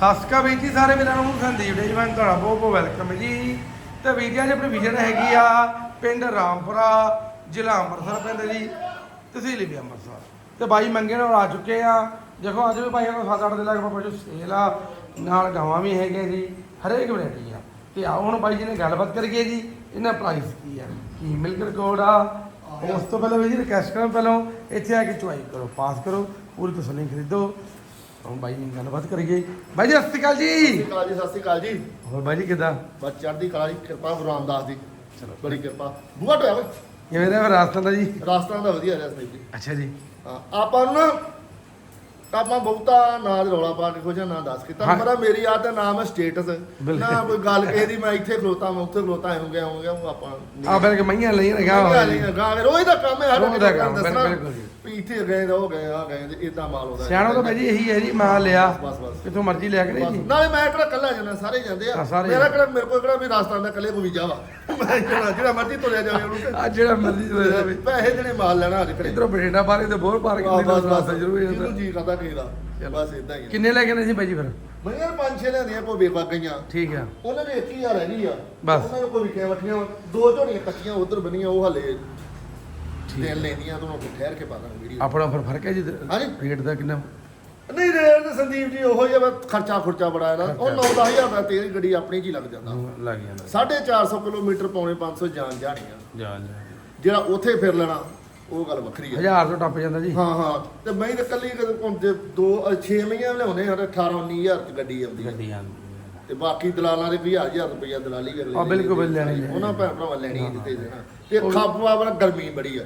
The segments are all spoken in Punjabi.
ਸਾਸਕਾ ਵੀਰ ਜੀ, ਸਾਰੇ ਵੀਰਾਂ ਨੂੰ ਸੰਦੀਪ ਜੀ ਤੁਹਾਡਾ ਬਹੁਤ ਬਹੁਤ ਵੈਲਕਮ ਹੈ ਜੀ। ਤੇ ਵੀਰ ਜੀ, ਅੱਜ ਆਪਣੀ ਵਿਜ਼ਨ ਹੈਗੀ ਆ ਪਿੰਡ ਰਾਮਪੁਰਾ, ਜ਼ਿਲ੍ਹਾ ਅੰਮ੍ਰਿਤਸਰ ਪੈਂਦਾ ਜੀ, ਤਹਿਸੀਲ ਵੀ ਅੰਮ੍ਰਿਤਸਰ। ਤੇ ਬਾਈ ਮੰਗੇ ਨਾਲ ਆ ਚੁੱਕੇ ਆ। ਦੇਖੋ, ਅੱਜ ਵੀ ਭਾਈਆਂ ਕੋਲ 7-8 ਦੇ ਲੱਗ ਪਸ਼ੂ ਸੇਲ ਆ, ਨਾਲ ਗਾਵਾਂ ਵੀ ਹੈਗੇ ਜੀ, ਹਰੇਕ ਵੈਰਾਈਟੀ ਆ। ਤੇ ਆਓ ਹੁਣ ਬਾਈ ਜੀ ਨੇ ਗੱਲਬਾਤ ਕਰੀਏ ਜੀ ਇਹਨਾਂ ਪ੍ਰਾਈਸ ਕੀ ਆ, ਕੀ ਮਿਲਕ ਰਿਕਾਰਡ ਆ। ਉਸ ਤੋਂ ਪਹਿਲਾਂ ਵੀ ਜੀ ਰਿਕਵੈਸਟ ਕਰਾਂ ਪਹਿਲਾਂ ਇੱਥੇ ਆ ਕੇ ਚੁਆਈ ਕਰੋ ਪਾਸ ਕਰੋ, ਪੂਰੀ ਤਸੱਲੀ ਖਰੀਦੋ। ਹੁਣ ਬਾਈ ਜੀ ਨਾਲ ਗੱਲਬਾਤ ਕਰੀਏ। ਬਾਈ ਜੀ ਸਤਿ ਸ਼੍ਰੀ ਅਕਾਲ ਸਤਿ ਜੀ ਸ਼੍ਰੀ ਅਕਾਲ ਜੀ ਸਤਿ ਸ਼੍ਰੀ ਅਕਾਲ ਜੀ। ਹੋਰ ਬਾਈ ਜੀ ਕਿਦਾਂ? ਬਸ ਚੜ੍ਹਦੀ ਕਲਾ ਦੀ ਕਿਰਪਾ ਗੁਰੂ ਰਾਮਦਾਸ ਦੀ। ਚਲੋ। ਬੜੀ ਕਿਰਪਾ। ਬੂਹਾ ਟੋਇਆ ਵੇ ਕਿਵੇਂ ਦਾ ਰਾਸਤਾ ਦਾ ਜੀ? ਰਾਸਤਾ ਦਾ ਵਧੀਆ ਰਿਹਾ ਸਹੀ ਜੀ। ਅੱਛਾ ਜੀ। ਹਾਂ, ਆਪਾਂ ਨੂੰ ਨਾ ਆਪਾਂ ਬਹੁਤਾ ਨਾਂ ਦੇ ਰੌਲਾ ਪਾ ਕੇ ਖੋਜਾ ਨਾਂ ਦੱਸ ਕੀਤਾ ਹਾਂ। ਮੇਰਾ ਮੇਰੀ ਆਦਤ ਦਾ ਨਾਮ ਹੈ ਸਟੇਟਸ। ਨਾ ਕੋਈ ਗੱਲ ਕਿਸੇ ਦੀ ਮੈਂ ਇੱਥੇ ਖਲੋਤਾ ਮੈਂ ਉੱਥੇ ਖਲੋਤਾ ਐਂ ਗਿਆ ਹੋ ਗਿਆ ਉਹ ਆਪਾਂ ਆ ਕੇ ਮਈਆਂ ਲਈ ਰਗਾ ਜੀ ਗਾਵੇਂ ਰੋਜ਼ ਦਾ ਕੰਮ ਹੈ ਹਰ ਰੋਜ਼ ਦਾ ਕੰਮ, ਦੱਸਣਾ। ਵੀ ਇੱਥੇ ਗਏ ਰਹੋ ਗਏ ਆ ਗਏ ਤੇ ਇਦਾਂ ਮਾਲ ਹੁੰਦਾ ਸਿਆਣੋ ਤਾਂ ਬਾਈ ਜੀ ਇਹੀ ਹੈ ਜੀ ਮਾਲ ਲਿਆ ਕਿਥੋਂ ਮਰਜ਼ੀ ਲਿਆ ਬਸ। ਜੀ। ਨਾਲੇ ਮੈਂ ਕਿਹੜਾ ਕੱਲਾ ਜਾਣਾ ਸਾਰੇ ਜਾਂਦੇ ਆ। ਹਾਂ, ਮੇਰਾ ਕਿਹੜਾ ਮੇਰੇ ਕੋਲ ਕਿਹੜਾ ਵੀ ਰਾਜਸਥਾਨ ਦਾ ਕੱਲੇ ਕੋ ਵੀਜ਼ਾ ਵਾ ਜਿਹੜਾ ਮਰਜ਼ੀ ਤੁਰਿਆ ਜਾਵੇ ਉਹਨੂੰ ਆ ਜਿਹੜਾ ਮਰਜ਼ੀ ਲੈ ਜਾਵੇ। ਪੈਸੇ ਜਿਹੜੇ ਮਾਲ ਲੈਣਾ ਅੱਜ ਖੜੇ ਇਧਰੋਂ ਬਠਿੰਡਾ ਬਾਰੇ ਤੇ ਬਹੁਤ ਪਾਰਕ ਬਸ ਦੇ ਰਾਸਤਾ ਜ਼ਰੂਰ ਹੀ ਹੁੰਦਾ ਜੀ ਕਰਦਾ ਬਸ ਇਦਾਂ ਹੀ ਆ। ਕਿੰਨੇ ਲੈ ਕੇ ਸੀ ਬਾਈ ਜੀ ਫਿਰ? ਮੈਂ ਯਾਰ ਪੰਜ ਛੇ ਲੈਂਦੀਆਂ ਕੋਈ ਬੇਬਾ ਗਈਆਂ ਠੀਕ ਆ। ਉਹਨਾਂ ਦੇ 1000 ਹੈਗੀ ਆ ਬਸ। ਉਹਨਾਂ ਨੂੰ ਕੋਈ ਵਿਕਿਆ ਵਠੀਆਂ ਦੋ ਝੋੜੀਆਂ ਕੱਚੀਆਂ ਉਧਰ ਬਣੀਆਂ ਉਹ ਹਲੇ ਦੇਣ ਲੈਂਦੀਆਂ ਤੁਹਾਨੂੰ ਠਹਿਰ ਕੇ ਪਾ ਦਾਂਗੇ ਵੀਡੀਓ। ਆਪਣਾ ਫਿਰ ਫ਼ਰਕ ਹੈ ਜੀ ਹਾਂਜੀ। ਰੇਟ ਦਾ ਕਿੰਨਾ? ਨਹੀਂ ਰੇਟ ਤੇ ਸੰਦੀਪ ਜੀ ਉਹੋ ਜਿਹਾ ਵਾ, ਖਰਚਾ ਖੁਰਚਾ ਬੜਾ ਇਹਦਾ ਉਹ ਖਰਚਾ। 9-10000 ਦਾ ਤੇਲ ਗੱਡੀ ਆਪਣੀ ਚ ਹੀ ਲੱਗ ਜਾਂਦਾ। ਲੱਗ ਜਾਂਦਾ। 450 ਕਿਲੋਮੀਟਰ ਪੌਣੇ 500 ਜਾਣ ਜਾਣੀਆਂ ਜਾ ਜਾ ਜਿਹੜਾ ਉੱਥੇ ਫਿਰ ਲੈਣਾ। ਉਹ ਗੱਲ ਵੱਖਰੀ ਹੈ ਹਜ਼ਾਰ ਤੋਂ ਟੱਪ ਜਾਂਦਾ ਜੀ। ਹਾਂ ਹਾਂ। ਤੇ ਮੈਂ ਤਾਂ ਕੱਲੀ ਕਦੇ ਘੁੰਮਦੇ ਦੋ 6 ਮਹੀਨੇ ਲਿਆਉਣੇ ਆ 18 19000 ਚ ਗੱਡੀ ਆਉਂਦੀ ਹੈ ਗੱਡੀ ਆਂਦੀ ਤੇ ਬਾਕੀ ਦਲਾਲਾਂ ਦੇ 20000 ਰੁਪਇਆ ਦਲਾਲੀ ਅਗਲੇ ਆ, ਨੇ ਬਿਲਕੁਲ ਦੇ ਲੈਣੀ। ਹੈ। ਉਹਨਾਂ ਭੈਣ ਭਰਾਵਾਂ ਲੈਣੀ ਹਾਂ, ਜਿੱਤੇ ਦੇਣਾ। ਤੇ ਖਾਪੂਆ ਵਾਲਾ ਗਰਮੀ ਬੜੀ ਆ।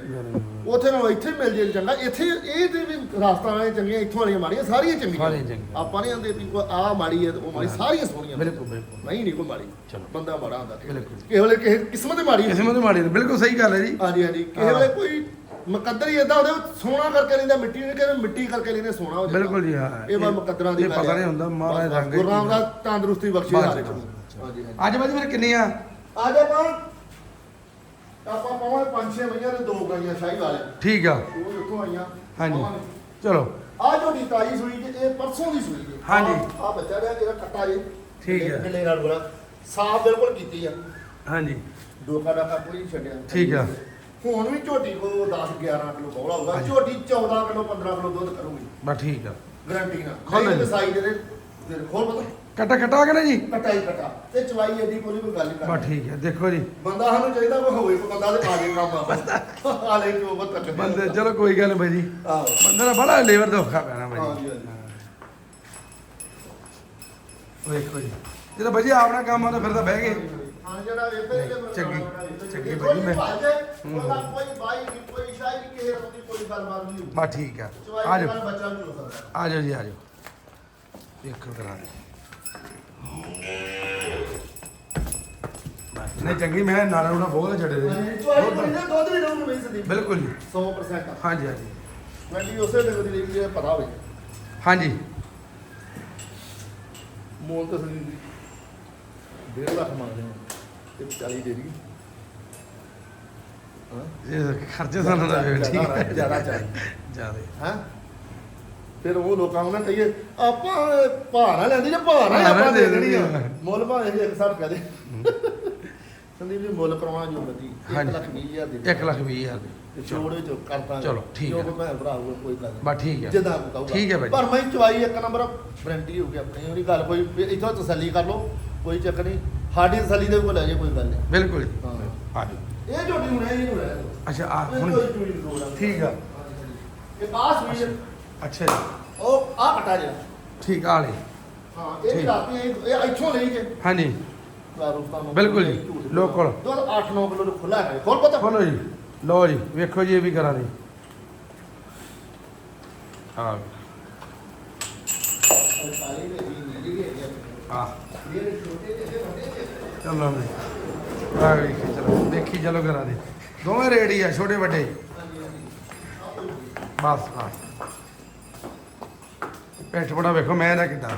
ਉੱਥੇ ਨਾਲ ਇੱਥੇ ਮਿਲ ਜੇ ਚੰਗਾ। ਇੱਥੇ ਇਹ ਤੇ ਵੀ ਰਾਸਤਾ ਵਾਲੇ ਚੰਗੀਆਂ ਇੱਥੋਂ ਵਾਲੀਆਂ ਮਾੜੀਆਂ ਸਾਰੀਆਂ ਸਾਰੀਆਂ ਚੰਗੀਆਂ। ਚੰਗੀਆਂ। ਆਪਾਂ ਨਹੀਂ ਆਂਦੇ ਵੀ ਕੋਈ ਆ ਮਾੜੀ ਹੈ ਤੇ ਉਹ ਮਾੜੀ ਸਾਰੀਆਂ ਸੋਹਣੀਆਂ। ਬਿਲਕੁਲ ਬਿਲਕੁਲ। ਨਹੀਂ ਨਹੀਂ ਕੋਈ ਮਾੜੀ। ਚਲੋ। ਬੰਦਾ ਮਾੜਾ ਹੁੰਦਾ। ਬਿਲਕੁਲ। ਕਿਸੇ ਵੇਲੇ ਕਿਸੇ ਕਿਸਮਤ ਹੀ ਮਾੜੀ ਕਿਸੇ ਹੁੰਦੀ। ਮਾੜੀ ਬਿਲਕੁਲ ਸਹੀ ਗੱਲ ਹੈ ਜੀ। ਹਾਂਜੀ ਹਾਂਜੀ। ਕਿਸੇ ਹਾਂ। ਵੇਲੇ ਕੋਈ ਮੁਕੱਦਰ ਹੀ ਇਦਾਂ ਹੁੰਦੇ ਸੋਨਾ ਕਰਕੇ ਲੈਂਦਾ ਮਿੱਟੀ ਨਹੀਂ ਕਹਿੰਦੇ ਮਿੱਟੀ ਕਰਕੇ ਲੈਂਦੇ ਸੋਨਾ ਹੋ ਜਾਂਦਾ। ਬਿਲਕੁਲ ਜੀ ਹਾਂ। ਇਹ ਬਸ ਮੁਕੱਦਰਾਂ ਦੀ ਇਹ ਪਤਾ। ਨਹੀਂ ਹੁੰਦਾ ਮਹਾਰਾਜ ਰੰਗ ਗੁਰੂ ਰਾਮਦਾਸ ਤੰਦਰੁਸਤੀ ਬਖਸ਼ੇ ਹਰ ਇੱਕ ਨੂੰ। ਹਾਂਜੀ ਹਾਂਜੀ। ਅੱਜ ਬਾਜੀ ਫਿਰ ਕਿੰਨੀਆਂ? ਆ ਜਾ ਪਾਉਣ ਆਪਾਂ ਪਾਵਾਂ ਪੰਜ ਛੇ ਮਈਆਂ ਦੇ ਦੋ ਗਾਈਆਂ ਸ਼ਾਹੀ ਵਾਲੇ। ਠੀਕ ਆ। ਉਹ ਇੱਥੋਂ ਆਈਆਂ। ਹਾਂਜੀ। ਚਲੋ। ਆ ਜੋ ਦੀ ਤਾਜੀ ਸੂਈ ਜੇ ਇਹ ਪਰਸੋਂ ਦੀ ਸੂਈ ਜੇ ਹਾਂਜੀ। ਆ ਬੱਚਾ ਰਿਹਾ ਜਿਹੜਾ ਕੱਟਾ ਜੇ। ਠੀਕ ਹੈ। ਕਿਲੇ ਨਾਲ ਬੜਾ ਸਾਫ਼ ਬਿਲਕੁਲ ਕੀਤੀ ਆ। ਹਾਂਜੀ। ਦੋਖਾ ਕੋਈ ਨਹੀਂ ਛੱਡਿਆ। ਠੀਕ ਆ। ਹੁਣ ਵੀ ਝੋਟੀ ਕੋ 10 11 ਕਿਲੋ ਬੋਲਾ ਹੋਊਗਾ। ਹਾਂਜੀ। ਝੋਟੀ 14 ਕਿਲੋ 15 ਕਿਲੋ ਦੁੱਧ ਕਰੂਗੀ। ਬਸ ਠੀਕ ਆ। ਗਰੰਟੀ ਨਾਲ। ਖੋਲ ਲੈ। ਸਾਈ ਦੇ ਦੇ ਖੋਲ ਪਤਾ। ਕਟਾ ਕਟਾ ਕੇ ਨਾ ਜੀ। ਕਟਾਈ ਕਟਾ। ਤੇ ਚਵਾਈ ਐਡੀ ਕੋਈ ਕੋਈ ਗੱਲ ਨਹੀਂ ਬਸ ਕਰਦੀ ਠੀਕ ਹੈ ਦੇਖੋ ਜੀ। ਬੰਦਾ ਸਾਨੂੰ ਚਾਹੀਦਾ ਕੋਈ ਹੋਵੇ ਕੋਈ ਬੰਦਾ ਤੇ ਆ ਜੇ ਕੰਮ ਆ ਆਲੇ ਕਿਉਂ ਬੱਤ ਤੱਕ ਬੰਦੇ ਚਲੋ ਕੋਈ ਗੱਲ ਨਹੀਂ ਬਾਈ ਜੀ ਆਹੋ। ਬੰਦੇ ਦਾ ਬੜਾ ਲੇਬਰ ਦਾ ਔਖਾ ਪੈਣਾ ਬਾਈ ਹਾਂਜੀ, ਜੀ ਹਾਂਜੀ। ਵੇਖੋ ਜੀ। ਜਦੋਂ ਬਾਈ ਜੀ ਆਪਣਾ ਕੰਮ ਆਉਂਦਾ ਫਿਰ ਤਾਂ ਬਹਿ ਗਏ। ਹਾਂ ਜਿਹੜਾ ਵੇਖਦੇ ਨਹੀਂ, ਚੰਗੀ- ਚੰਗੀ ਕੋਈ ਬਣੀ ਮੈਂ- ਮੈਂ ਉਹਦਾ ਕੋਈ ਬਾਈ ਨਹੀਂ ਕੋਈ ਸ਼ਾਇਦ ਨਹੀਂ ਕਿਸੇ ਰੋਂ ਦੀ ਕੋਈ ਗੱਲਬਾਤ ਨਹੀਂ ਹੋਈ ਬਸ ਠੀਕ ਆ। ਜਾਓ। ਨਾਲ ਬੱਚਾ ਵੀ ਹੋ ਸਕਦਾ। ਆ ਜਾਓ ਜੀ ਆ ਜਾਓ। ਦੇਖੋ ਕਰਾ ਨਹੀਂ ਚੰਗੀ ਮੈਂ ਨਾਲਾ ਨੂਲਾ ਬਹੁਤ ਛੱਡੇ ਦੇ। ਚਵਾਈ ਬਣੀ ਨਾ ਦੁੱਧ ਵੀ ਦਊਂਗੇ ਮੈਂ ਸੰਦੀਪ। ਬਿਲਕੁਲ ਜੀ। 100% ਆ। ਹਾਂਜੀ ਹਾਂਜੀ। ਮੈਨੂੰ ਉਸੇ ਦੇ ਦੀ ਲਈ ਇਹ ਪਤਾ ਹੋਵੇ ਹਾਂਜੀ। ਮੋਲ ਤਾਂ ਸੰਦੀਪ 1.5 ਲੱਖ ਮੰਗਦੇ ਹਾਂ ਤੇ 40 ਦੇ ਦੀ। ਹਾਂ। ਇਹ ਖਰਚੇ ਸਾਨੂੰ ਦਾ ਵੇਖ ਠੀਕ ਹੈ। ਜ਼ਿਆਦਾ ਚਾਹੀਦਾ। ਜ਼ਿਆਦਾ ਹਾਂ। ਫਿਰ ਉਹ ਲੋਕਾਂ ਨੂੰ ਨਾ ਕਹੀਏ ਆਪਾਂ ਨਾ ਲੈਂਦੀ ਜੇ ਨਾ ਆਪਾਂ ਦੇ ਦੇਣੀ ਆ। ਮੁੱਲ ਇਹ ਇੱਕ ਸਾਲ ਕਹਦੇ ਸੰਦੀਪ ਜੀ ਮੁੱਲ ਕਰਾਉਣਾ ਜੋ ਮਰਜ਼ੀ। 1 ਹਾਂਜੀ। ਲੱਖ 20 ਹਜ਼ਾਰ ਦੇ 1 ਲੱਖ 20 ਹਜ਼ਾਰ ਦੇ ਛੋੜ ਵਿੱਚ ਕਰਤਾ ਚਲੋ, ਠੀਕ ਜੋ ਹੈ। ਕੋਈ ਭੈਣ ਭਰਾ ਹੋਊਗਾ ਕੋਈ ਗੱਲ ਬਸ ਠੀਕ ਹੈ। ਜਿੱਦਾਂ ਕਹੂਗਾ। ਠੀਕ ਹੈ ਭਾਈ। ਪਰ ਮੈਂ ਚਵਾਈ ਇੱਕ ਨੰਬਰ ਵਾਰੰਟੀ ਹੋ ਗਈ ਆਪਣੀ। ਉਹਦੀ ਗੱਲ ਕੋਈ ਇੱਥੋਂ ਤਸੱਲੀ ਕਰ ਲਓ। ਕੋਈ ਚੱਕਰ ਨਹੀਂ। ਸਾਡੀ ਤਸੱਲੀ ਦੇ ਕੋਲ ਲੈ ਜੇ ਕੋਈ ਗੱਲ ਨਹੀਂ। ਬਿਲਕੁਲ। ਜੀ। ਹਾਂ। ਜਾਓ ਇਹ ਝੋਟੀ ਹੁਣ ਇਹ ਨਹੀਂ ਹੋਇਆ ਅੱਛਾ ਆ ਇਹ ਹੁਣ ਕੋਈ ਚੂੜੀ ਦੀ ਲੋੜ ਆ। ਠੀਕ ਆ। ਇਹ ਹੋਈ ਹੈ। ਅੱਛਾ ਜੀ। ਉਹ ਆ ਕਟਾ ਜਿਹੜਾ ਠੀਕ ਆ ਲੈ ਹਾਂ ਇਹ ਵੀ ਠੀਕ। ਰਾਤੀ ਇਹ ਇਹ ਇੱਥੋਂ ਲਈ ਜੇ। ਹਾਂਜੀ। ਰਾਜਸਥਾਨ ਨੂੰ ਬਿਲਕੁਲ ਜੀ, ਲੋਕਲ। ਦੁੱਧ 8-9 ਕਿਲੋ ਦਾ ਖੁੱਲਾ ਹੈ ਖੋਲ ਪਤਾ। ਖੋਲੋ ਜੀ। ਲਓ ਜੀ ਵੇਖੋ ਜੀ ਇਹ ਵੀ ਕਰਾਂ ਦੀ ਆ ਵੀ ਆ। ਇਹ ਛੋਟੇ ਜਿਹੇ ਵੱਡੇ ਚਲੋ ਜੀ ਆ ਵੇਖੀ ਚਲੋ, ਦੇਖੀ ਚਲੋ ਘਰਾਂ ਦੀ। ਦੋਵੇਂ ਰੇੜੀ ਆ, ਛੋਟੇ ਵੱਡੇ। ਬਸ ਬਸ। ਪੇਟ ਬੜਾ ਵੇਖੋ, ਮੈਂ ਨਾ ਕਿਦਾਂ।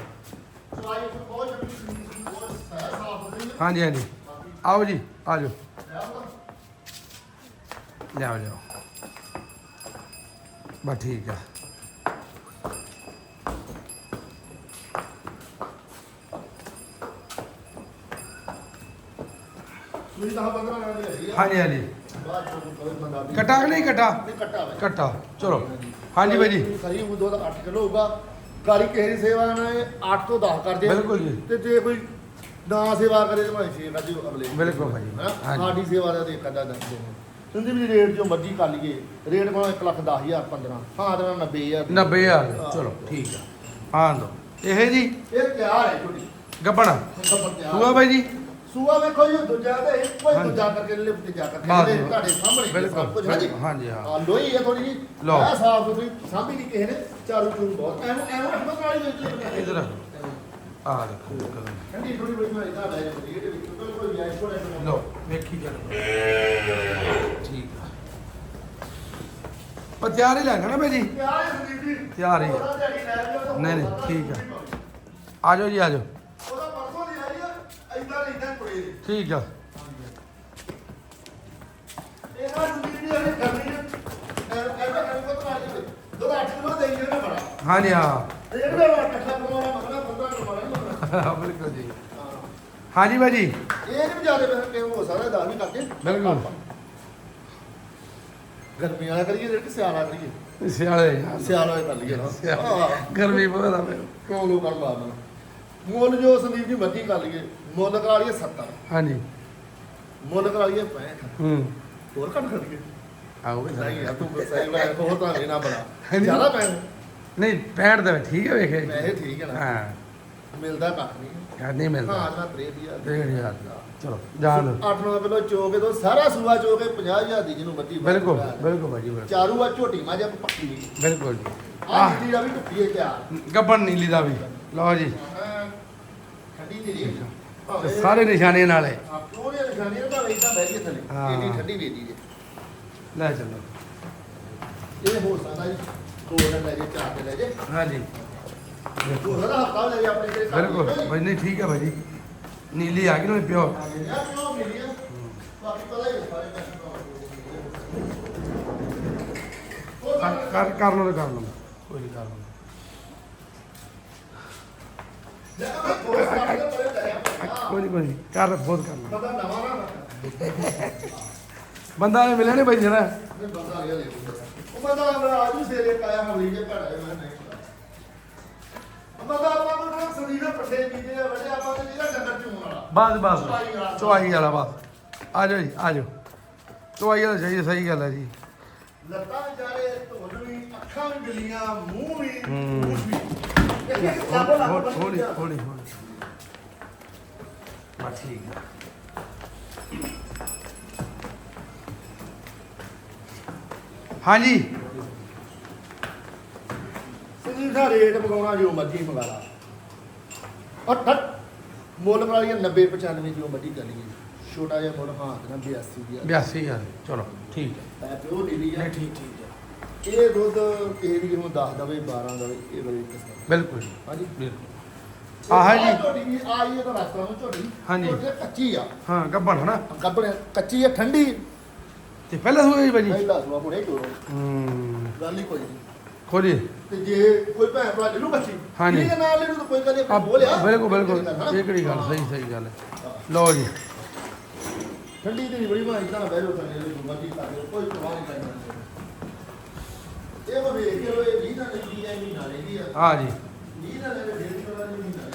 ਹਾਂਜੀ ਹਾਂਜੀ। ਆਓ ਜੀ ਆ ਜਾਓ ਹੈ ਲਿਆਓ ਲਿਆਓ। ਬਸ ਠੀਕ ਆ। ਤੁਸੀਂ ਤਾਂ 15 ਨਾਲ ਲਈ ਆ। ਹਾਂਜੀ ਹਾਂਜੀ। ਬਾਅਦ ਚੋਂ ਕੋਈ ਬੰਦਾ ਵੀ ਕਟਾ ਕਿ ਨਹੀਂ ਕਟਾ ਨਹੀਂ ਕੱਟਾ ਵਾ ਕਟਾ ਚਲੋ। ਹਾਂਜੀ ਭਾਈ ਜੀ। ਸਹੀ ਉਹ ਦੁੱਧ 8 ਕਿਲੋ ਹੋਊਗਾ ਗਾੜੀ ਕਿਸੇ ਦੀ ਸੇਵਾ ਨੇ 8 ਤੋਂ 10 ਕਰ ਦੇ ਬਿਲਕੁਲ ਜੀ। ਤੇ ਜੇ ਕੋਈ ਨਾ ਸੇਵਾ ਕਰੇ ਤਾਂ 6 ਕਰ ਦਿਓ ਅਗਲੇ ਬਿਲਕੁਲ ਭਾਈ ਜੀ। ਹੈਂ? ਹਾਂਜੀ। ਸਾਡੀ ਸੇਵਾ ਦਾ ਦੇ ਕਦਾ ਦੱਸ ਦੇ ਸੰਦੀ ਵੀ ਰੇਟ ਜੋ ਮਰਜ਼ੀ ਕਰ ਲਈਏ। ਰੇਟ ਕੋਲ 1 ਲੱਖ 10000 15 ਹਾਂ ਤੇ 90000 90000 ਚਲੋ ਠੀਕ ਆ। ਆਂ ਦੋ ਇਹ ਜੀ? ਇਹ ਤਿਆਰ ਹੈ ਛੋਟੀ ਗੱਬਣ। ਸੂਆ ਸੂਆ ਬਾਈ ਜੀ? ਸੂਆ ਵੇਖੋ ਜੀ ਦੂਜਾ ਤੇ ਇੱਕੋ ਹੀ। ਦੂਜਾ ਕਰਕੇ ਤੇ ਜਾ ਕਰਕੇ ਇਹਦੇ। ਤੁਹਾਡੇ ਸਾਹਮਣੇ ਸਭ ਕੁਝ। ਹਾਂਜੀ। ਹਾਂਜੀ, ਹਾਂ। ਆ ਲੋਈ ਹੈ ਥੋੜੀ ਜੀ। ਆ ਸਾਫ਼ ਸੁਥਰੀ ਸਾਂਭੀ ਨਹੀਂ ਕਿਸੇ ਨੇ। ਚਾਲੂ ਚੂਨ ਬਹੁਤ। ਐਵੇਂ ਐਵੇਂ ਨਾਲ ਹੀ ਵਿੱਚ ਇਧਰ ਆ। ਦੇਖੋ। ਠੰਡੀ ਥੋੜੀ ਬੜੀ ਮੈਂ ਇਦਾਂ ਬੈ ਜਾਂਦੀ ਇਹਦੇ ਵਿੱਚ ਬਿਲਕੁਲ ਵੀ ਐਸ ਕੋਲੇ ਲਓ ਵੇਖੀ ਚੱਲ ਠੀਕ ਆ। ਪਰ ਤਿਆਰ ਹੀ ਲੈਣਾ ਨਾ ਭਾਈ ਜੀ? ਤਿਆਰ ਹੈ ਜੀ। ਤਿਆਰ ਹੀ ਲੈ ਨਹੀਂ, ਨਹੀਂ, ਠੀਕ ਆ। ਉਹਦਾ ਆ ਜਾਓ ਜੀ ਆ ਨਾ ਬੜਾ। ਹਾਂਜੀ ਹਾਂ। ਰੇਟ ਦਾ ਕੱਟਾ ਕਮਾਉਣਾ ਮਤਲਬ 15 ਕਮਾਉਣਾ ਬਿਲਕੁਲ ਜੀ। ਹਾਂਜੀ ਭਾਈ ਜੀ ਇਹ ਨਹੀਂ ਜ਼ਿਆਦਾ ਮੈਂ ਕਿਹਾ ਹੋ ਸਕਦਾ 10 ਵੀ ਕਰਕੇ। ਬਿਲਕੁਲ। ਗਰਮੀ ਵਾਲਾ ਕਰੀਏ ਰੇਟ ਸਿਆਲ ਕਰੀਏ। ਸਿਆਲੇ। ਯਾਰ। ਸਿਆਲ ਕਰ ਲਈਏ। ਗਰਮੀ ਬਹੁਤ ਆ ਮੈਨੂੰ ਲੋ ਕਰ ਮਾਰਨਾ ਮੁੱਲ ਜੋ ਸੰਦੀਪ ਜੀ ਮੱਝੀ ਕਰ ਲਈਏ। ਮੁੱਲ ਕਰਾ ਲਈਏ 70 ਹਾਂਜੀ। ਮੁੱਲ ਕਰਾ ਲਈਏ 65 ਹੂੰ। ਹੋਰ ਘੱਟ ਕਰ ਲਈਏ ਆਓ ਵੀ ਨਹੀਂ ਯਾਰ ਤੂੰ ਸਹੀ ਮੈਂ ਹੋਰ ਤਾਂ ਨਹੀਂ ਨਾ ਬਣਾ। ਜ਼ਿਆਦਾ ਪੈ ਨਹੀਂ 65 ਦੇ ਠੀਕ ਹੈ ਵੇਖੇ ਵੈਸੇ ਠੀਕ ਹੈ ਨਾ। ਹਾਂ। ਮਿਲਦਾ ਕੱਖ ਨਹੀਂ। ਯਾਰ ਨਹੀਂ ਮਿਲਦਾ। ਹਾਂ ਨਾ ਤਰੇ ਦੀ ਆ। ਡੇਢ ਹਜ਼ਾਰ ਚਲੋ ਜਾਨ 8-9 ਕਿਲੋ ਚੋ ਕੇ ਦੋ ਸਾਰਾ ਸੂਆ ਚੋ ਕੇ 50000 ਦੀ ਜਿਹਨੂੰ ਮੱਝੀ ਬਿਲਕੁਲ ਬਿਲਕੁਲ ਭਾਈ ਜੀ ਬਿਲਕੁਲ ਚਾਰੂ ਆ ਝੋਟੀ ਮਾਝ ਪੱਕੀ। ਬਿਲਕੁਲ ਜੀ। ਆ ਆਹ ਜਿਹੜੀ ਦਾ ਵੀ ਟੁੱਟੀ ਹੈ ਤਿਆਰ। ਗੱਬਣ ਨੀਲੀ ਦਾ ਵੀ। ਲਓ ਜੀ। ਤੇ ਸਾਰੇ ਨਿਸ਼ਾਨੇ ਨਾਲੇ ਉਹਨੇ ਨਿਸ਼ਾਨੀਆਂ ਤਾਂ ਇਦਾਂ ਬਹਿ ਗਈ ਥੱਲੇ। ਹਾਂ। ਠੰਡੀ ਵੇਦੀ ਜੇ। ਲੈ ਚੱਲੋ। ਇਹ ਹੋ ਸਕਦਾ ਜੀ ਦੋ ਦਿਨ ਲੈ ਜੇ ਚਾਰ ਦਿਨ ਲੈ ਜੇ। ਹਾਂਜੀ। ਹੋ ਸਕਦਾ ਹਫਤਾ ਲੈ ਜੇ ਆਪਣੇ ਘਰੇ। ਘਰ ਬਿਲਕੁਲ। ਵਿੱਚ। ਭਾਈ ਨਹੀਂ ਠੀਕ ਹੈ ਭਾਈ ਜੀ ਨੀਲੀ ਆ ਗਈ ਨਾ ਪਿਓ। ਆ ਗਏ ਨੇ, ਆਹ ਕਿਉਂ ਮਿਲੀ ਆ? ਬਾਕੀ ਪਤਾ ਹੀ ਹੈ ਸਾਰੇ ਪੈਸੇ ਉਹ ਕਰ ਕਰ- ਕਰ ਲਓ ਤੇ ਕਰ ਲਓ। ਕੋਈ ਨਹੀਂ ਕਰ ਲਓ। ਲੈ ਆ ਕੋਈ ਨਹੀਂ ਕੋਈ ਕਰ ਬਹੁਤ ਕਰ। ਲਓ ਬੰਦਾ ਨਵਾਂ ਨਾ ਬੰਦਾ ਨੇ ਮਿਲਿਆ ਨਹੀਂ ਭਾਈ ਜਣਾ ਬੰਦਾ ਆ ਗਿਆ ਲੈ ਉਹ ਬੰਦਾ। ਮੇਰਾ ਆਜੂ ਸੇਰੇ ਕਾਇਆ ਹਮਲੀ ਜੇ ਭੜਾ ਮੈਂ ਨਹੀਂ ਉਹ ਬੰਦਾ ਆਪਾਂ ਨੂੰ ਨਾ ਸਦੀ ਦੇ ਪੱਠੇ ਕੀਤੇ ਆ ਵੱਡੇ ਆਪਾਂ ਨੇ ਜਿਹੜਾ ਡੰਗਰ ਚੂਣ ਵਾਲਾ ਬਸ ਬਸ ਚੁਆਈ ਵਾਲਾ ਬਸ ਆ ਜਾਓ ਜੀ ਆ ਜਾਓ। ਚੁਆਈ ਵਾਲਾ ਸਹੀ ਸਹੀ ਗੱਲ ਹੈ ਜੀ। ਲੱਤਾਂ ਧੁੰਦ ਵੀ ਅੱਖਾਂ ਵੀ ਗਿੱਲੀਆਂ ਮੂੰਹ ਵੀ। ਮੂੰਹ ਵੀ ਇੱਕ ਇੱਕ ਲੱਭ ਆ। ਬਸ ਠੀਕ ਹੈ ਹਾਂਜੀ। ਰੇਟ ਮਗਾਉਣਾ ਜੋ ਮਰਜ਼ੀ ਮੰਗਾ ਲਾ। ਔਰ ਠੱਟ ਮੁੱਲ ਲਈਏ 90 95 ਜੋ ਮਰਜ਼ੀ ਕਰ ਲਈਏ। ਛੋਟਾ ਜਿਹਾ ਮੁੱਲ ਹਾਂ ਨਾ 82 ਦੀ ਆ। 82000 ਚਲੋ ਠੀਕ ਹੈ ਐ ਪਿਓ ਦੀ ਵੀ ਆ। ਨਹੀਂ ਠੀਕ ਠੀਕ ਹੈ ਇਹ ਦੁੱਧ ਕਿਸੇ ਦੀ ਜਿਹਨੂੰ 10 ਦਵੇ 12 ਦਵੇ ਇਹ ਬੜੀ ਕਿਸਮਤ। ਬਿਲਕੁਲ ਜੀ। ਹਾਂਜੀ। ਬਿਲਕੁਲ। ਆਹ ਹੈ ਜੀ। ਝੋਟੀ ਵੀ ਆਈ ਹੈ ਤਾਂ ਰਸਤਾ ਨੂੰ ਝੋਟੀ ਹਾਂਜੀ। ਝੋਟੀ ਕੱਚੀ ਆ। ਹਾਂ ਗੱਬਣ ਹਨਾ? ਕੱਪੜੇ ਕੱਚੀ ਆ ਠੰਡੀ। ਤੇ ਪਹਿਲਾਂ ਹੋਇਆ ਜੀ ਭਾਜੀ? ਪਹਿਲਾ ਸੁਆ ਚੋਰੋ ਹੂੰ। ਗੱਲ ਹੀ ਕੋਈ ਨਹੀਂ। ਖੋਲੀਏ ਤੇ ਜੇ ਕੋਈ ਭੈਣ ਭਰਾ ਲੂ ਕੱਚੀ ਹਾਂਜੀ। ਨਾਲ ਤਾਂ ਕੋਈ ਆ ਬੋਲਿਆ ਬਿਲਕੁਲ ਬਿਲਕੁਲ। ਇਹ ਕਿਹੜੀ ਗੱਲ ਸਹੀ ਸਹੀ ਗੱਲ ਹੈ। ਲਓ ਜੀ। ਠੰਡੀ ਦੀ ਬੜੀ ਮਾਈ ਤਾਂ ਬਹਿ ਲੋ ਥੱਲੇ ਦੇ ਮਰਜ਼ੀ ਕਰ ਲਿਓ, ਕੋਈ ਪਰਵਾਹ ਨਹੀਂ ਕਰਨੀ। ਇਹ ਵੇਖ ਕੇ ਉਹ ਵੀ ਨਾ ਲੱਗੀ ਐ ਵੀ ਆ ਹਾਂ ਜੀ ਵੀ ਨਾ ਲੈ ਡੇਢ ਕਿਲੋ ਦੀ ਵੀ ਨਾ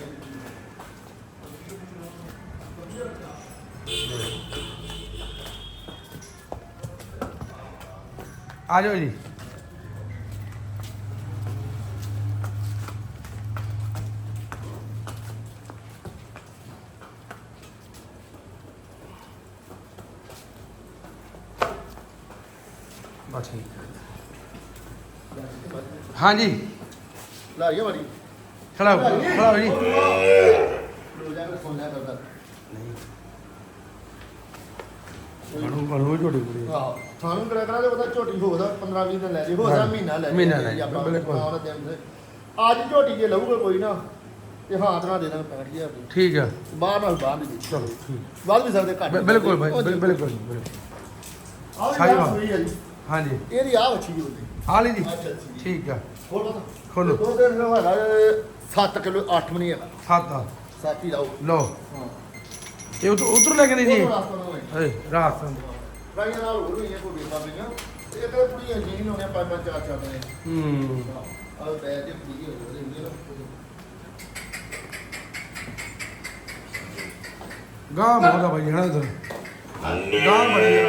ਆ ਜਾਓ ਜੀ। ਬਸ ਠੀਕ ਹਾਂਜੀ। ਲਾ ਗਿਆ ਮਾਰੀ ਖੜਾ ਹੋ ਖੜਾ ਹੋ ਜੀ। ਲੋ ਜਾ ਕੇ ਫੋਨ ਲੈ ਕਰਦਾ ਬਣੂ ਬਣੂ ਝੋਟੀ ਕੁੜੀ ਆਹ ਤੁਹਾਨੂੰ ਕਿਹੜਾ ਕਰਾ ਦੇ ਉਹਦਾ ਝੋਟੀ ਹੋਦਾ 15 20 ਦਿਨ ਲੈ ਜੇ ਹੋਦਾ। ਮਹੀਨਾ ਲੈ ਜੇ ਮਹੀਨਾ ਲੈ ਜੇ ਬਿਲਕੁਲ। ਅੰਦਰ। ਅੱਜ ਝੋਟੀ ਜੇ ਲਊਗਾ ਕੋਈ ਨਾ ਤੇ ਹਾਂ ਤਰਾ ਦੇ ਦਾਂਗੇ 65000 ਦੀ ਠੀਕ ਹੈ ਬਾਹਰ ਨਾਲ ਬਾਹਰ ਨਹੀਂ ਦੇ ਚਲੋ ਠੀਕ। ਬਾਹਰ ਵੀ ਸਕਦੇ ਘੱਟ ਬਿ- ਬਿਲਕੁਲ ਭਾਈ ਬਿਲ- ਬਿਲਕੁਲ ਬਿਲਕੁਲ। ਆਹ ਵੀ। ਬਾਤ ਹੋਈ ਹੈ ਜੀ। ਹਾਂਜੀ। ਇਹਦੀ ਆਹ ਵੱਛੀ ਜੀ ਉਹਦੀ ਆ ਲਈ ਜੀ। ਅੱਛਾ ਅੱਛੀ ਠੀਕ ਆ। ਖੋਲ ਖੋਲੋ। ਦੋ ਦਿਨ ਦਾ ਹੈਗਾ 7 ਕਿਲੋ 8 ਵੀ ਨਹੀਂ ਹੈਗਾ। ਸੱਤ ਆ। ਹੀ ਲਾਓ। ਲਓ। ਹਾਂ। ਇਹ ਉਧਰ ਉਧਰ ਲੈ ਕੇ ਨਹੀਂ ਜੀ। ਉਹ ਰਾਸਤਾ ਨਾਲ ਹੋਰ ਹੋਈਆਂ ਕੋਈ ਬੇਟਾ ਪਈਆਂ? ਇਹ ਤਾਂ ਕੁੜੀਆਂ ਜੀ ਹੋਣੇ ਪੰਜ ਪੰਜ ਚਾਰ ਚਾਰ ਨੇ। ਹੂੰ। ਆਹ ਪੈ ਜੇ ਕੁੜੀ ਹੋ ਰਹੀ ਹੈ ਨਾ। ਗਾਂ ਆ ਭਾਈ ਹਨਾ ਇਧਰ ਗਾਂ ਬੜੀ ਆ।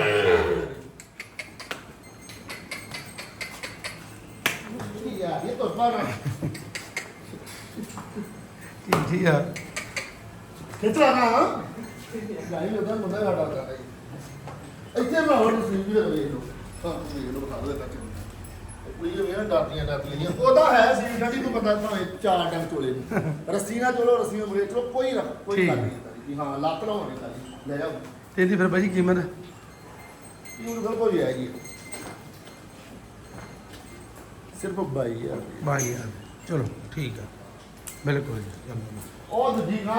ਹੈ ਇਹ ਤਾਂ ਬਾਰਾ ਠੀਕ ਠੀਕ ਆ? ਖਿੱਚਣਾ ਨਾ ਗਾਈ ਲੋਕਾਂ ਮੁੰਡਾ ਸਾਡਾ ਜੀ। ਇੱਥੇ ਮੈਂ ਹੋਰ ਸੀ ਵੀ ਵੇਖ ਲਓ ਹਾਂ ਵੇਖ ਲਓ ਬਤਾ ਦੋ ਕੱਚ ਕੋਈ ਇਹ ਵੇਖ ਡਰਦੀਆਂ ਡਰਦੀਆਂ। ਉਹਦਾ ਹੈ ਸੀ ਡੰਡੀ ਨੂੰ ਪਤਾ ਭਾਵੇਂ ਚਾਰ ਟਾਈਮ ਚੋਲੇ ਨੂੰ। ਰੱਸੀ ਨਾਲ ਚੋਲੋ ਰੱਸੀ ਨਾਲ ਮੁਰੇ ਚਲੋ ਕੋਈ ਰੱਖ ਕੋਈ। ਗੱਲ ਨਹੀਂ ਹਾਂ ਲੱਤ ਲਾਉਣੀ ਤਾਂ ਜੀ ਲੈ ਜਾਓ ਤੇ ਇਹਦੀ ਫਿਰ ਭਾਈ ਕੀਮਤ? ਇਹ ਉਹ ਕੋਈ ਜੀ ਸਿਰਫ ਬਾਈ ਯਾਰ ਬਾਈ ਯਾਰ ਚਲੋ ਠੀਕ ਆ। ਬਿਲਕੁਲ ਜੀ ਉਹ ਦੂਜੀ ਗਾਂ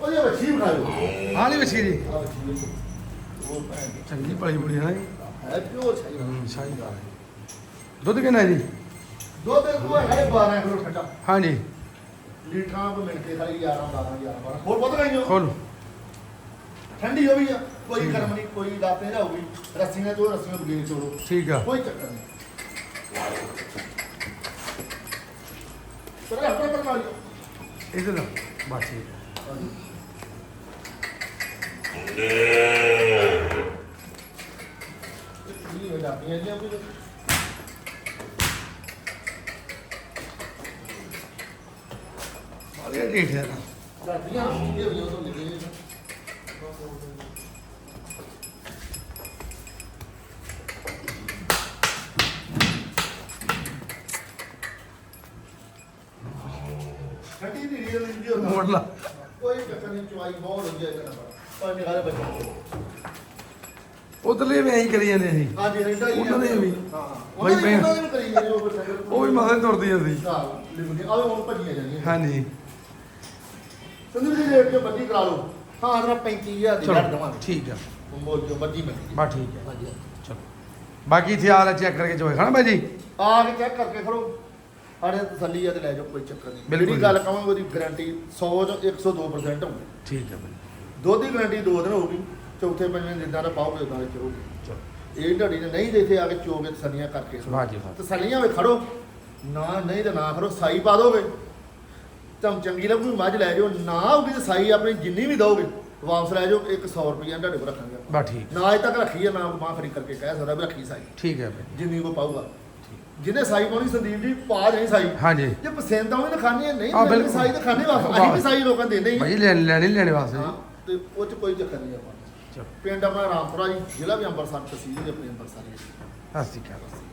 ਉਹਦੇ ਵੱਛੀ ਆਹ ਲਈ ਜੀ ਆਹ ਵੱਛੀ ਵੇਖੋ। ਉਹ ਭੈਣ ਦੀ ਚੰਗੀ ਭਲੀ ਬੁੜੀ ਹੈ ਹੈ ਪਿਓ ਛਾਈ ਹੂੰ ਸ਼ਾਹੀ ਗਾਂ ਹੈ ਦੁੱਧ ਕਿੰਨਾ ਹੈ ਜੀ? ਦੋ ਦਿਨ ਕੋ ਹੈ 12 ਕਿਲੋ ਠੰਡਾ। ਹਾਂਜੀ। ਲੀਟਰਾਂ ਕੋ ਮਿਲ ਕੇ ਖਾਲੀ 11 12 11 12 ਹੋਰ ਬਹੁਤ ਗਈਆਂ ਖੋਲ। ਠੰਡੀ ਹੋ ਗਈ ਆ। ਕੋਈ ਗਰਮ ਨਹੀਂ ਕੋਈ ਦਾਤੇ ਨਾ ਹੋਗੀ ਰੱਸੀਆਂ ਚੋ ਰੱਸੀਆਂ ਬਗੀਰ ਚੋੜੋ ਠੀਕ ਆ। ਕੋਈ ਚੱਕਰ ਨਹੀਂ। ਪਰ ਆਪਣਾ ਪਰ ਮਾਰਿਓ ਇਧਰ ਬਸ ਇਹ ਹੋ ਜਾਂਦੀਆਂ ਜੀ। ਆਪਣੀ ਸਾਰੇ ਠੀਕ ਹੈ ਨਾ ਜਾਂਦੀਆਂ ਇਹ ਵੀ ਉਹ ਤੋਂ ਦੀ ਦੀ ਮੋੜ ਲਾ। ਕੋਈ ਚੱਕਰ ਨਹੀਂ ਚੁਆਈ ਬਹੁਤ ਹੋ ਗਿਆ ਇਹਦਾ ਪਰ ਨਿਗਾਰੇ ਬੱਚੇ ਉਧਰਲੇ ਵੀ ਐਂ ਕਰੀ ਜਾਂਦੇ ਸੀ। ਹਾਂਜੀ ਰੇਡਾ ਹੀ ਉਹਨਾਂ ਦੇ ਵੀ? ਹਾਂ ਉਹਨਾਂ ਦੇ ਉਹਨਾਂ ਦੇ ਵੀ ਕਰੀ ਜਾਂਦੇ ਉਹ ਬੱਚੇ ਉਹ ਵੀ ਮਸਾਂ ਤੁਰਦੀਆਂ ਸੀ ਹਾਂ ਆਵੇ ਹੁਣ ਭੱਜੀਆਂ ਜਾਂਦੀਆਂ। ਹਾਂਜੀ। ਸੰਦੀਪ ਜੀ ਰੇਟ ਜੋ ਬੱਦੀ ਕਰਾ ਲਓ। ਹਾਂ ਅਗਰ 35000 ਦੀ ਛੱਡ ਦਵਾਂਗੇ। ਠੀਕ ਆ। ਮੋਲ ਜੋ ਬੱਦੀ ਮਿਲਦੀ ਬਸ ਠੀਕ ਹੈ ਹਾਂਜੀ ਚਲੋ। ਬਾਕੀ ਇੱਥੇ ਆ ਲੈ ਚੈੱਕ ਕਰਕੇ ਜੋਏ ਖਾਣਾ ਬਾਈ ਜੀ? ਆ ਕੇ ਚੈੱਕ ਕਰਕੇ ਖੜੋ ਸਾਡੇ ਤਸੱਲੀ ਆ ਤੇ ਲੈ ਜਾਓ ਕੋਈ ਚੱਕਰ ਨਹੀਂ। ਬਿਲਕੁਲ ਜਿਹੜੀ ਗੱਲ ਕਹਾਂਗੇ ਉਹਦੀ ਗਾਰੰਟੀ 100 ਚੋਂ 102% ਹੋਊਗੀ। ਠੀਕ ਹੈ ਬਾਈ। ਦੁੱਧ ਦੀ ਗਾਰੰਟੀ 2 ਦਿਨ ਹੋਊਗੀ ਚੌਥੇ ਪੰਜਵੇਂ ਦਿਨ ਜਿੱਦਾਂ ਦਾ ਪਾਓਗੇ ਉਦਾਂ ਦੇ ਚੋਗੇ ਚਲੋ। ਇਹ ਢਾਡੀ ਨੇ ਨਹੀਂ ਦੇਖੇ ਆ ਕੇ ਚੋਗੇ ਤਸੱਲੀਆਂ ਕਰਕੇ ਵਾਹ ਜੀ ਵਾਹ। ਤਸੱਲੀਆਂ ਵੇ ਖੜੋ। ਨਾ ਨਹੀਂ ਤੇ ਨਾ ਖੜੋ ਸਾਈ ਪਾ ਦੋਗੇ। ਤਾਂ ਚੰਗੀ ਲੱਗੂ ਮੱਝ ਲੈ ਜਾਓ। ਨਾ ਹੋਊਗੀ ਤੇ ਸਾਈ ਆਪਣੀ ਜਿੰਨੀ ਵੀ ਦੋਗੇ ਵਾਪਸ ਲੈ ਜਾਓ ਇੱਕ 100 ਰੁਪਈਆ ਤੁਹਾਡੇ ਕੋਲ ਰੱਖਾਂਗੇ ਬਸ ਠੀਕ। ਨਾ ਅਜੇ ਤੱਕ ਰੱਖੀ ਆ ਨਾ ਮਾਂ ਖਰੀ ਕਰਕੇ ਕਹਿ ਸਕਦਾ ਵੀ ਰੱਖੀ ਸਾਈ। ਠੀਕ ਹੈ ਬਾਈ। ਜਿੰਨੀ ਕੋ ਪਾਊਗਾ। ਜਿਹਨੇ ਸਾਈ ਪਾਉਣੀ ਸੰਦੀਪ ਜੀ ਪਾ ਨਹੀਂ ਸਾਈ। ਹਾਂਜੀ। ਜੇ ਪਸੰਦ ਆਉਣੀ ਤਾਂ ਖਾਣੀ ਹੈ, ਨਹੀਂ ਹਾਂ, ਬਿਲਕੁਲ। ਸਾਈ ਤਾਂ ਖਾਣੇ ਵਾਸਤੇ। ਅਸੀਂ ਵੀ ਸਾਈ ਲੋਕਾਂ ਨੂੰ ਦਿੰਦੇ ਹੀ ਬਾਈ ਲੈਣ ਲੈਣੀ ਲੈਣੇ ਵਾਸਤੇ। ਹਾਂ ਤੇ ਉਹ ਚ ਕੋਈ ਚੱਕਰ ਨਹੀਂ ਆਪਾਂ ਪਿੰਡ ਆਪਣਾ ਰਾਮਪੁਰਾ ਜੀ ਜ਼ਿਲ੍ਹਾ ਵੀ ਅੰਮ੍ਰਿਤਸਰ ਤਹਿਸੀਲ ਵੀ ਆਪਣੀ ਅੰਮ੍ਰਿਤਸਰ ਜੀ ਸਤਿ ਸ਼੍ਰੀ ਅਕਾਲ।